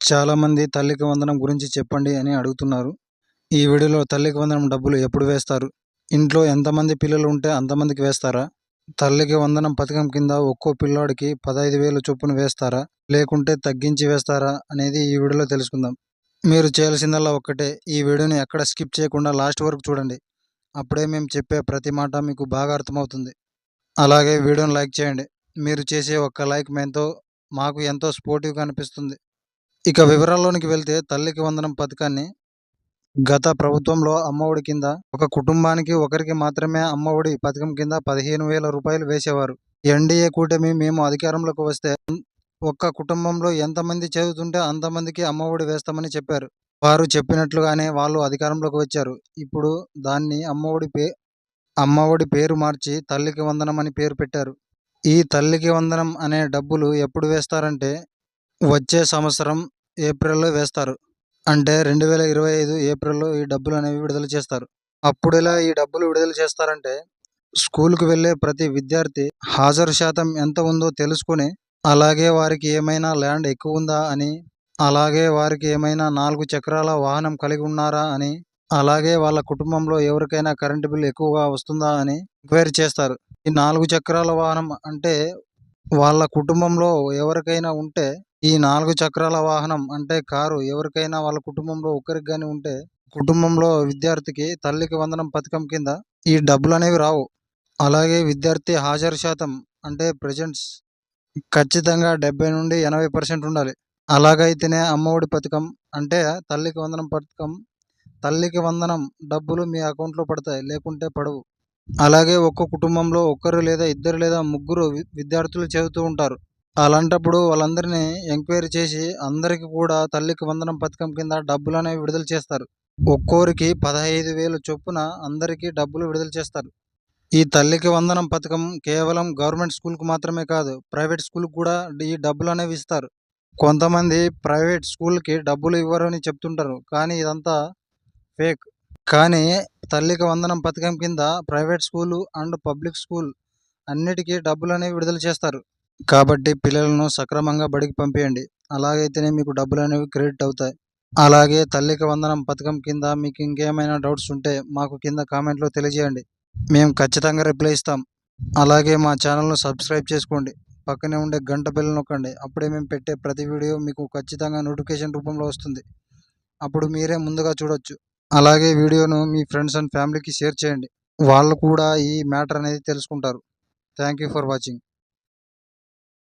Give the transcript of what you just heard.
చాలామంది తల్లికి వందనం గురించి చెప్పండి అని అడుగుతున్నారు. ఈ వీడియోలో తల్లికి వందనం డబ్బులు ఎప్పుడు వేస్తారు? ఇంట్లో ఎంతమంది పిల్లలు ఉంటే అంతమందికి వేస్తారా? తల్లికి వందనం పథకం కింద ఒక్కో పిల్లాడికి పదహైదు వేలు చొప్పున వేస్తారా? లేకుంటే తగ్గించి వేస్తారా? అనేది ఈ వీడియోలో తెలుసుకుందాం. మీరు చేయాల్సిందల్లా ఒక్కటే. ఈ వీడియోని ఎక్కడ స్కిప్ చేయకుండా లాస్ట్ వరకు చూడండి. అప్పుడే మేము చెప్పే ప్రతి మాట మీకు బాగా అర్థమవుతుంది. అలాగే వీడియోని లైక్ చేయండి. మీరు చేసే ఒక్క లైక్ మేంతో మాకు ఎంతో స్పోర్టివ్గా అనిపిస్తుంది. ఇక వివరాల్లోనికి వెళ్తే తల్లికి వందనం పథకాన్ని గత ప్రభుత్వంలో అమ్మఒడి కింద ఒక కుటుంబానికి ఒకరికి మాత్రమే అమ్మఒడి పథకం కింద పదిహేను వేల రూపాయలు వేసేవారు. ఎన్డీఏ కూటమి మేము అధికారంలోకి వస్తే ఒక్క కుటుంబంలో ఎంతమంది చదువుతుంటే అంతమందికి అమ్మఒడి వేస్తామని చెప్పారు. వారు చెప్పినట్లుగానే వాళ్ళు అధికారంలోకి వచ్చారు. ఇప్పుడు దాన్ని అమ్మఒడి పే అమ్మఒడి పేరు మార్చి తల్లికి వందనం అని పేరు పెట్టారు. ఈ తల్లికి వందనం అనే డబ్బులు ఎప్పుడు వేస్తారంటే వచ్చే సంవత్సరం ఏప్రిల్లో వేస్తారు. అంటే రెండు వేల ఇరవై ఐదు ఏప్రిల్లో ఈ డబ్బులు అనేవి విడుదల చేస్తారు. అప్పుడు ఇలా ఈ డబ్బులు విడుదల చేస్తారంటే స్కూల్కి వెళ్ళే ప్రతి విద్యార్థి హాజరు శాతం ఎంత ఉందో తెలుసుకొని అలాగే వారికి ఏమైనా ల్యాండ్ ఎక్కువ ఉందా అని అలాగే వారికి ఏమైనా నాలుగు చక్రాల వాహనం కలిగి ఉన్నారా అని అలాగే వాళ్ళ కుటుంబంలో ఎవరికైనా కరెంటు బిల్ ఎక్కువగా వస్తుందా అని ఎంక్వైరీ చేస్తారు. ఈ నాలుగు చక్రాల వాహనం అంటే వాళ్ళ కుటుంబంలో ఎవరికైనా ఉంటే ఈ నాలుగు చక్రాల వాహనం అంటే కారు ఎవరికైనా వాళ్ళ కుటుంబంలో ఒకరికి కానీ ఉంటే కుటుంబంలో విద్యార్థికి తల్లికి వందనం పథకం కింద ఈ డబ్బులు అనేవి రావు. అలాగే విద్యార్థి హాజరు శాతం అంటే ప్రజెంట్స్ ఖచ్చితంగా డెబ్బై నుండి ఎనభై పర్సెంట్ ఉండాలి. అలాగైతేనే అమ్మఒడి పథకం అంటే తల్లికి వందనం పథకం తల్లికి వందనం డబ్బులు మీ అకౌంట్లో పడతాయి లేకుంటే పడవు. అలాగే ఒక్క కుటుంబంలో ఒక్కరు లేదా ఇద్దరు లేదా ముగ్గురు విద్యార్థులు చదువుతూ ఉంటారు. అలాంటప్పుడు వాళ్ళందరినీ ఎంక్వైరీ చేసి అందరికి కూడా తల్లికి వందనం పథకం కింద డబ్బులు అనేవి విడుదల చేస్తారు. ఒక్కోరికి పదహైదు వేలు చొప్పున అందరికీ డబ్బులు విడుదల చేస్తారు. ఈ తల్లికి వందనం పథకం కేవలం గవర్నమెంట్ స్కూల్కి మాత్రమే కాదు ప్రైవేట్ స్కూల్కి కూడా ఈ డబ్బులు అనేవి ఇస్తారు. కొంతమంది ప్రైవేట్ స్కూల్కి డబ్బులు ఇవ్వరు అని చెప్తుంటారు కానీ ఇదంతా ఫేక్. కానీ తల్లికి వందనం పథకం కింద private school and public school అన్నిటికీ డబ్బులు అనేవి విడుదల చేస్తారు. కాబట్టి పిల్లలను సక్రమంగా బడికి పంపించండి అలాగైతేనే మీకు డబ్బులు అనేవి క్రెడిట్ అవుతాయి. అలాగే తల్లికి వందనం పథకం కింద మీకు ఇంకేమైనా డౌట్స్ ఉంటే మాకు కింద కామెంట్లో తెలియజేయండి. మేము ఖచ్చితంగా రిప్లై ఇస్తాం. అలాగే మా ఛానల్ను సబ్స్క్రైబ్ చేసుకోండి. పక్కనే ఉండే గంట బిల్లు నొక్కండి. అప్పుడే మేము పెట్టే ప్రతి వీడియో మీకు ఖచ్చితంగా నోటిఫికేషన్ రూపంలో వస్తుంది. అప్పుడు మీరే ముందుగా చూడొచ్చు. అలాగే వీడియోను మీ ఫ్రెండ్స్ అండ్ ఫ్యామిలీకి షేర్ చేయండి. వాళ్ళు కూడా ఈ మ్యాటర్ అనేది తెలుసుకుంటారు. Thank you for watching.